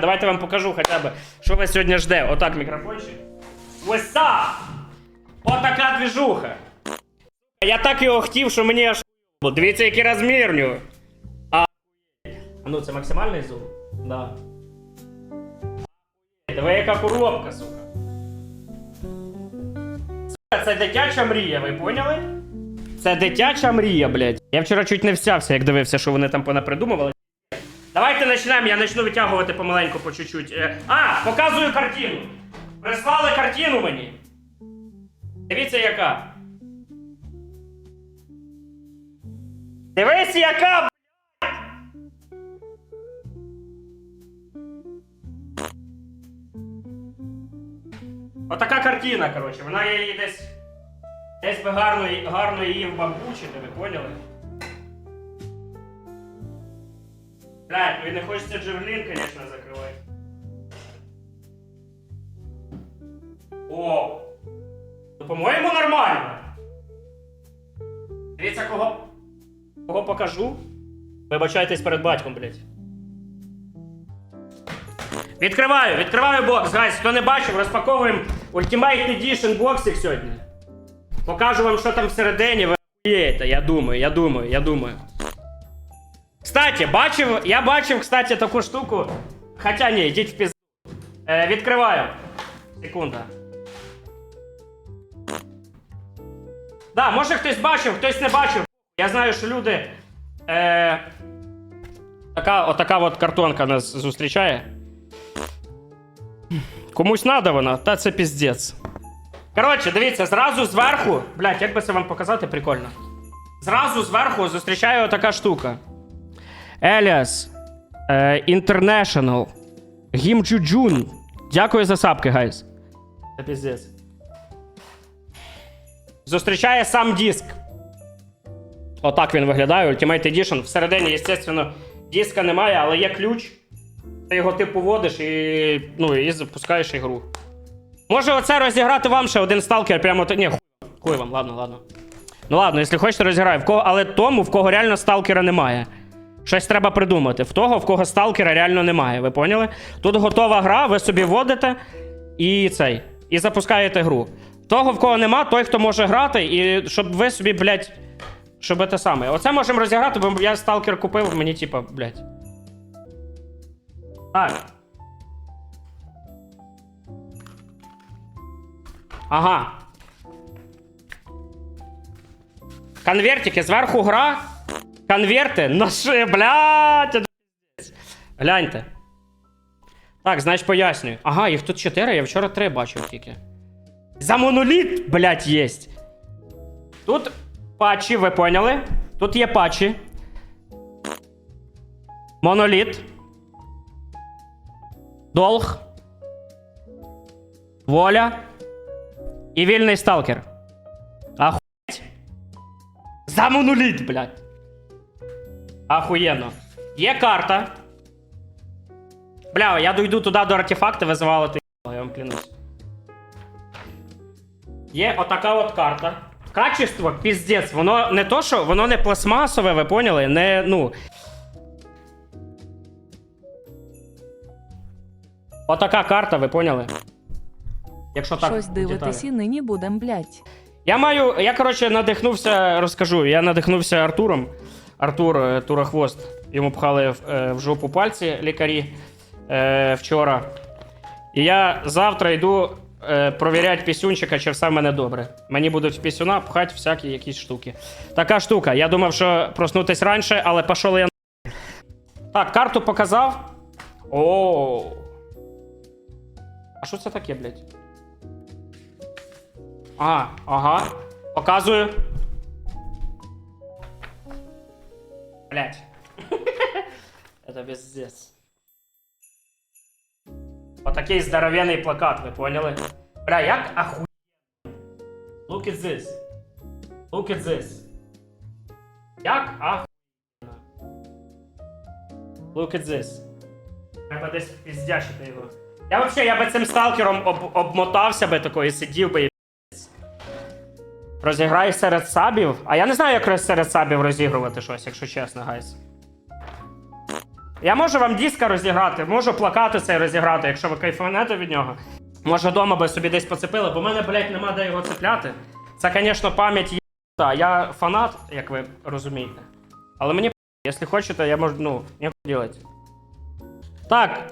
Давайте вам покажу хоча б, що вас сьогодні жде. Отак мікрофончик. Ось так! Отака движуха. Я так його хотів, що мені аж. Дивіться, який розмір нього. А, ну це максимальний зум? Да. Диви, яка коробка. Сука, це дитяча мрія, ви поняли? Це дитяча мрія, блядь. Я вчора чуть не всявся, як дивився, що вони там понапридумували. Давайте почнемо, я почну витягувати помаленьку по чуть-чуть. Е, А, показую картину. Прислали картину мені. Дивіться, яка. Дивись, яка, блядь! Отака картина, коротше. Вона її десь. Десь би гарно, гарно її вбамбучити, ви поняли? Блядь, ну не хочеться Джевлін, конечно, закривати. О! Ну, по-моєму, нормально. Дивіться, кого. Кого покажу? Вибачайтесь перед батьком, блядь. Відкриваю, відкриваю бокс, гайс. Хто не бачив, розпаковуємо Ultimate Edition боксик сьогодні. Покажу вам, що там всередині. Ви охуєєте, я думаю, я думаю, я думаю. Кстати, бачив, я бачив, кстати, таку штуку. Хоча ні, йдіть в пізду. Е, відкриваю. Секунда. Да, може хтось бачив, хтось не бачив. Я знаю, що люди. Е, така, отака от картонка нас зустрічає. Комусь надо вона, та це піздець. Коротше, дивіться, зразу зверху. Блять, як би це вам показати, прикольно. Зразу зверху зустрічає отака штука. Еліас. Е, International. Гімджуджун. Дякую за сапки, гайс. Це піздець. Зустрічає сам диск. Отак він виглядає, Ultimate Edition. Всередині, звісно, диска немає, але є ключ. Ти його типу водиш і, ну, і запускаєш ігру. Може оце розіграти вам ще один сталкер прямо. Ні, хуй, хуй вам, ладно, ладно. Ну ладно, якщо хочете, розіграю. В кого, але тому, в кого реально сталкера немає. Щось треба придумати. В того, в кого сталкера реально немає. Ви поняли? Тут готова гра, ви собі вводите і цей. І запускаєте гру. Того, в кого нема, той, хто може грати, і щоб ви собі, блядь, щоб те саме. Оце можемо розіграти, бо я сталкер купив, мені типа, блядь. Так. Ага. Конвертики, зверху гра. Конверти. Наши, блядь. Гляньте. Так, значить пояснюю. Ага, їх тут 4, я вчора 3 бачив тільки. За моноліт, блядь, єсть. Тут патчі, ви поняли? Тут є патчі. Моноліт. Долг. Воля. І вільний сталкер. Ахуєть. За моноліт, блядь. Ахуєнно. Є карта. Бля, я дойду туди до артефакта, визивало ти. Я вам клянусь. Є отака от карта. Качество, піздець, воно не то, що воно не пластмасове, ви поняли? Не, ну. Отака карта, ви поняли? Якщо так. Щось дивитись і нині будем, блять. Я маю. Я, коротше, надихнувся, розкажу. Я надихнувся Артуром. Артур е, Турахвост. Йому пхали в, е, в жопу пальці лікарі е, вчора. І я завтра йду провіряти пісюнчика, чи все в мене добре. Мені будуть в пісюна пхати всякі якісь штуки. Така штука. Я думав, що проснутись раніше, але пішов я. Так, карту показав. О. А що це таке, блядь? Ага, ага. Показую. Блять. Это пиздец. Отакий здоровенний плакат, ви поняли? Бля, як аху... Look at this. Look at this. Як аху... Look at this. Треба десь піздячити його. Я вообще, я би цим сталкером об, обмотався би такою, сидів би і Розіграю серед сабів. А я не знаю, як серед сабів розігрувати щось, якщо чесно, гайс. Я можу вам диска розіграти, можу плакати цей розіграти, якщо ви кайфанете від нього. Може, вдома би собі десь поцепили, бо в мене, блядь, нема де його цепляти. Це, звісно, пам'ять є. Я фанат, як ви розумієте. Але мені, якщо хочете, я можу, ну, не делать. Так.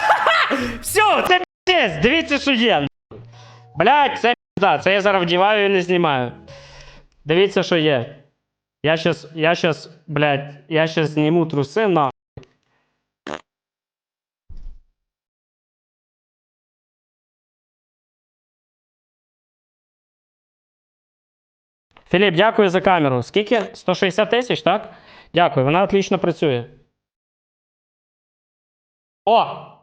Все, це піздець, дивіться, що є. Блядь, це пізда, це я зараз вдіваю і не знімаю. Дивіться, що є. Я щас, я щас, блядь, я щас зніму труси на. Філіп, дякую за камеру. Скільки? 160 тисяч, так? Дякую, вона отлично працює. О!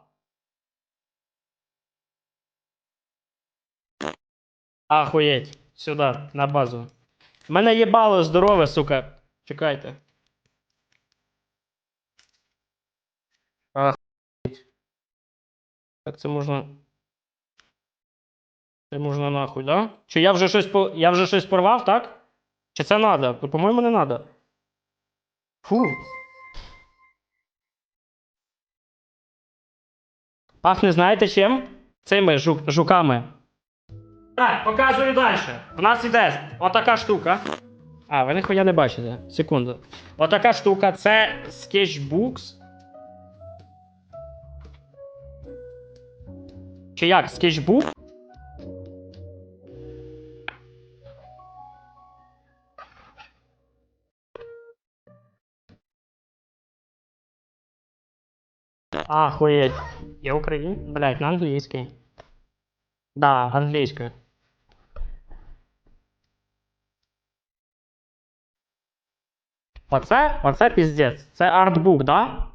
Ахуєть. Сюди, на базу. У мене їбало здорове, сука. Чекайте. Ахуєть. Так це можна. Це можна нахуй, да? Чи я вже щось по... я вже щось порвав, так? Чи це надо? По-моєму, не надо. Фу. Пахне, знаєте чим? Цими жук... жуками. Так, показую далі. У нас іде отака штука. А, ви ніхуя не бачите. Секунду. Отака штука це Sketchbooks. Чи як? Sketchbook? Охуеть. Я український? Блять, на англійський. Да, англійською. Оце, оце піздець. Це артбук, да?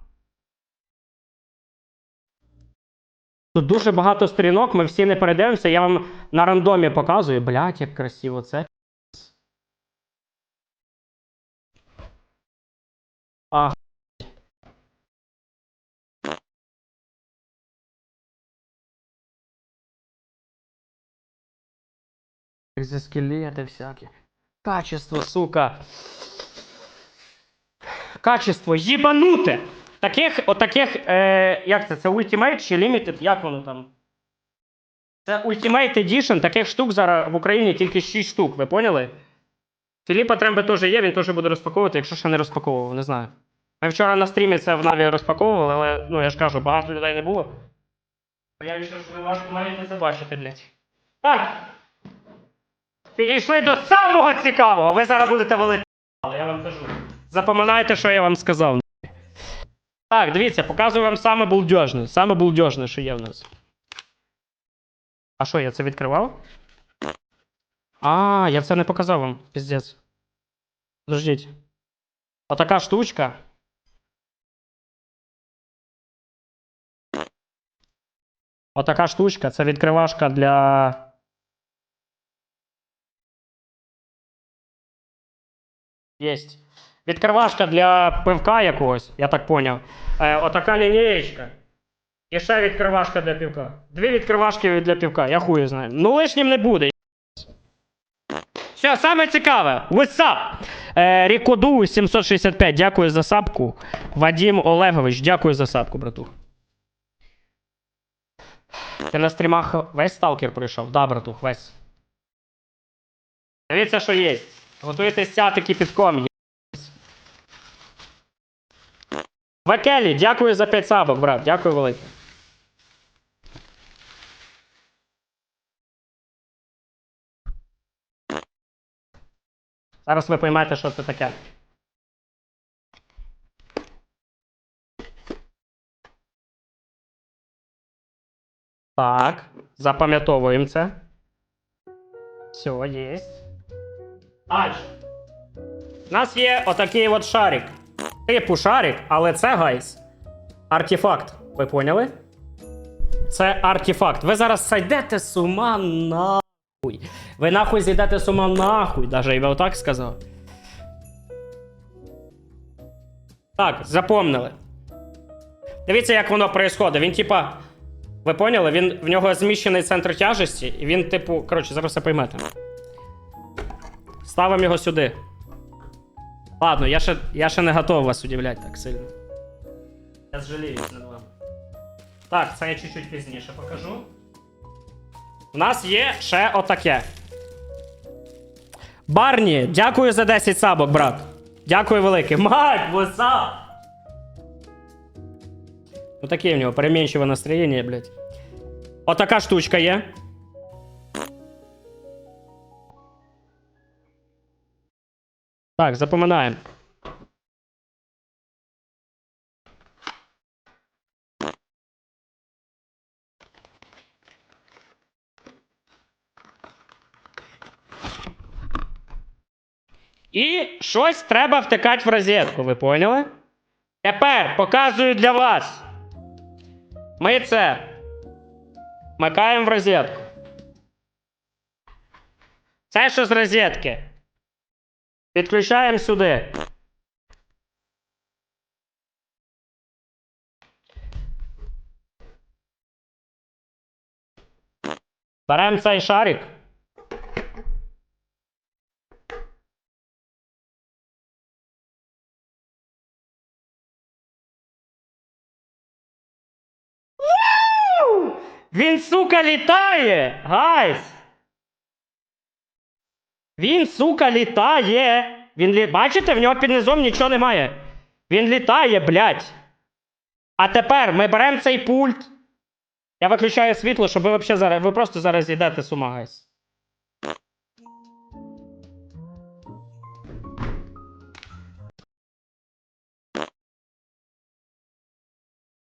Тут дуже багато сторінок, ми всі не передивимося, я вам на рандомі показую. Блять, як красиво це. Ах. Экзоскелеты всякие. Качество, сука. Качество їбануте. Таких, отаких, е, як це? Це Ultimate чи Limited? Як воно там? Це Ultimate Edition, таких штук зараз в Україні тільки 6 штук, ви поняли? Філіпа Трембе теж є, він теж буде розпаковувати, якщо ще не розпаковував, не знаю. Ми вчора на стрімі це в Наві розпаковували, але ну я ж кажу, багато людей не було. Я вирішив, що ви важко навіть не забачите, блядь. Так. Підійшли до самого цікавого. Ви зараз будете валити, я вам кажу. Запам'ятайте, що я вам сказав. Так, дивіться, показую вам саме булдежне. Саме булдежне, що є в нас. А що, я це відкривав? А, я це не показав вам. Піздець. Подождіть. Отака штучка. Отака штучка це відкривашка для. Єсть. Відкривашка для пивка якогось, я так поняв. Е, отака лінієчка. І ще відкривашка для півка. Дві відкривашки для півка, я хую знаю. Ну лишнім не буде. Все, саме цікаве. What's? Е, Рікоду 765, дякую за сапку. Вадим Олегович, дякую за сапку, братух. Ти на стрімах весь сталкер пройшов? Да, братух, весь. Дивіться, що є. Готуйтесь сяти кипітком. Вакелі, дякую за 5 сабок, брат. Дякую велике. Зараз ви поймете, що це таке. Так, запам'ятовуємо це. Все, є. Далі. У нас є отакий от шарик. Типу шарик, але це гайс. Артефакт. Ви поняли? Це артефакт. Ви зараз сайдете з ума нахуй. Ви нахуй зійдете з ума нахуй. Даже я би отак сказав. Так, запомнили. Дивіться, як воно происходить. Він, типа. Ви поняли? Він, в нього зміщений центр тяжесті, і він, типу. Коротше, зараз все поймете. Ставимо його сюди. Ладно, я ще, я ще не готов вас удивляти так сильно. Я зжаліюсь над вами. Так, це я чуть-чуть пізніше покажу. У нас є ще отаке. Барні, дякую за 10 сабок, брат. Дякую велике. Мать, васа! Ну таке в нього перемінчиве настроєння, блядь. Отака штучка є. Так, запоминаємо. І щось треба втикати в розетку, ви поняли? Тепер показую для вас. Ми це вмикаємо в розетку. Це що з розетки? Підключаємо сюди. Беремо цей шарик. Він, сука, літає! Гайс! Він, сука, літає! Він лі... Бачите, в нього під низом нічого немає. Він літає, блядь. А тепер ми беремо цей пульт. Я виключаю світло, щоб ви вообще зараз. Ви просто зараз йдете з гайс.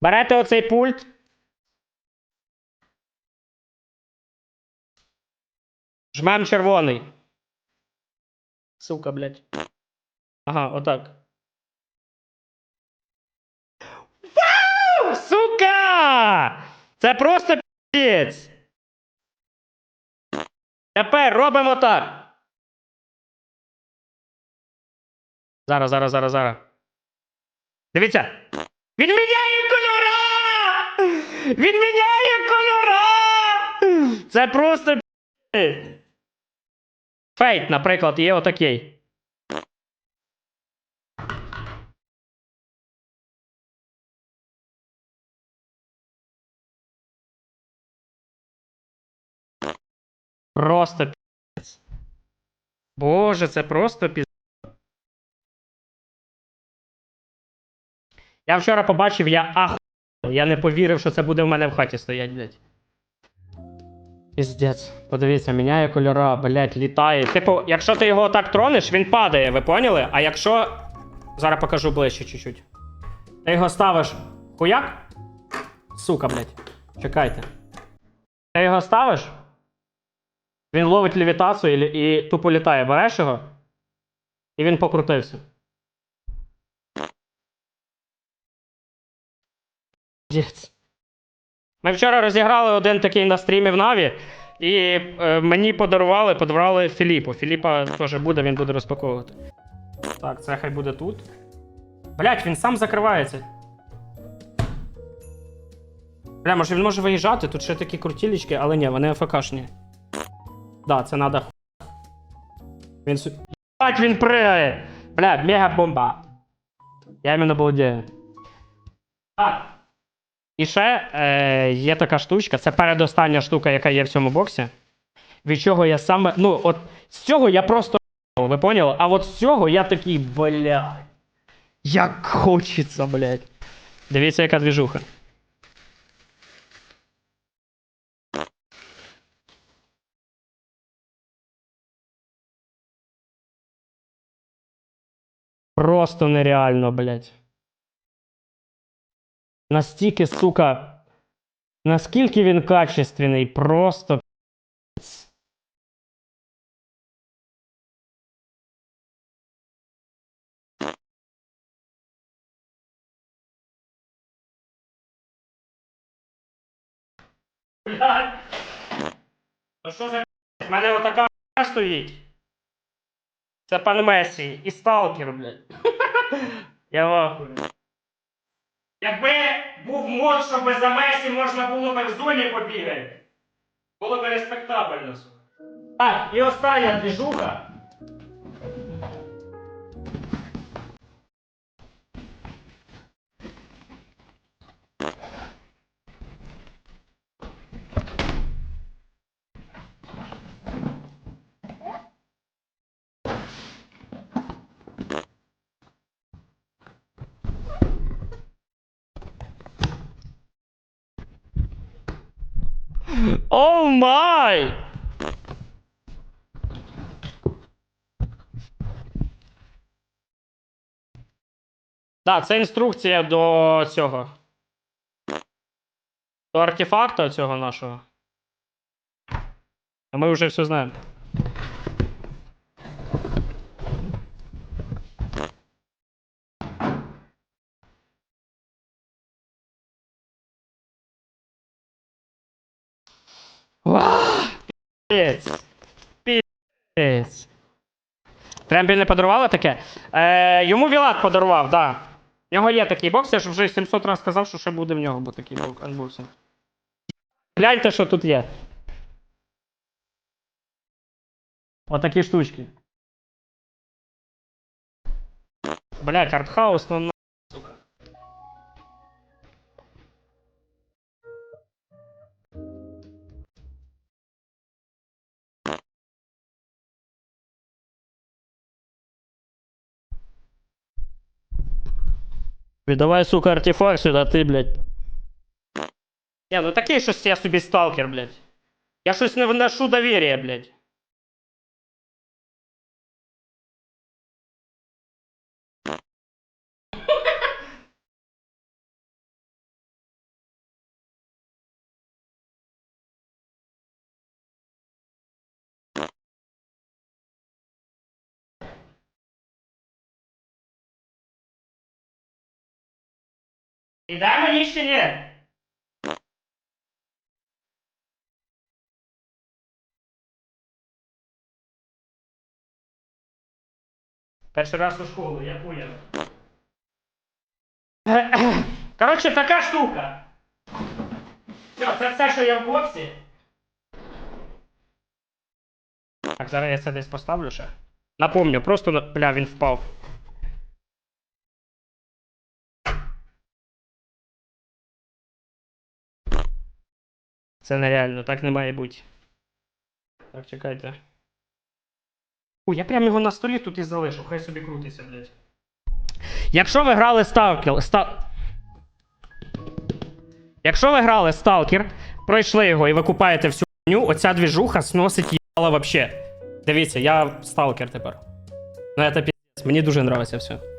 Берете оцей пульт. Жмем червоний. Сука, блядь. Ага, отак. Вау! Сука! Це просто піць. Тепер робимо так. Зараз, зараз, зараз, зараз. Дивіться. Він міняє кольора! Він міняє кольора! Це просто пі***. Фейт, наприклад, є отакий. Просто пі***ць. Боже, це просто пі***. Я вчора побачив, я ах. Я не повірив, що це буде в мене в хаті стоять, блядь. Піздець. Подивіться, міняє кольора, блядь, літає. Типу, якщо ти його так тронеш, він падає, ви поняли? А якщо. Зараз покажу ближче чуть-чуть. Ти його ставиш. Хуяк? Сука, блядь. Чекайте. Ти його ставиш? Він ловить левітацію і, і тупо літає. Береш його? І він покрутився. Піздець. Ми вчора розіграли один такий на стрімі в Наві, і е, мені подарували, подарували Філіпу. Філіпа теж буде, він буде розпаковувати. Так, це хай буде тут. Блять, він сам закривається. Бля, може він може виїжджати, тут ще такі крутілічки, але ні, вони АФКшні. Да, це надо. Він су. Блять, він пригає! Бля, мега бомба. Я іменно балдею. Так. І ще е, є така штучка, це передостання штука, яка є в цьому боксі. Від чого я саме. Ну, от з цього я просто. Ви поняли? А от з цього я такий, блядь. Як хочеться, блядь. Дивіться, яка двіжуха. Просто нереально, блядь. Настільки, сука. Наскільки він качественний, просто. Блядь. Ну що за? В мене отака стоїть. Це пан Месі і сталкер, блядь. Я вахую. Якби був мод, щоб за Месі можна було б в зоні побігати, було б респектабельно. Так, і остання двіжуха. Нажимай! Так, це інструкція до цього. До артефакту цього нашого. А ми вже все знаємо. Вау! Піць! Піць! Трембі не подарували таке? Е, йому Вілат подарував, так. Да. В нього є такий бокс, я ж вже 700 разів сказав, що ще буде в нього бо такий бок- анбоксинг. Гляньте, що тут є. Отакі штучки. Блять, артхаус, ну Віддавай, сука, артефакт сюди, ти, блядь. Не, ну такий щось я собі сталкер, блядь. Я щось не вношу довір'я, блядь. І дай мені ще ні. Перший раз у школу, я понял. Коротше, така штука. Все, це все, що є в боксі. Так, зараз я це десь поставлю ще. Напомню, просто, бля, він впав. Це нереально, так не має бути. Так, чекайте. О, я прям його на столі тут і залишу, хай собі крутиться, блядь. Якщо ви грали Stalker, ста... Якщо ви грали Stalker, пройшли його і ви купаєте всю хуйню, оця двіжуха сносить їбало вообще. Дивіться, я Stalker тепер. Ну це піздець, мені дуже нравиться все.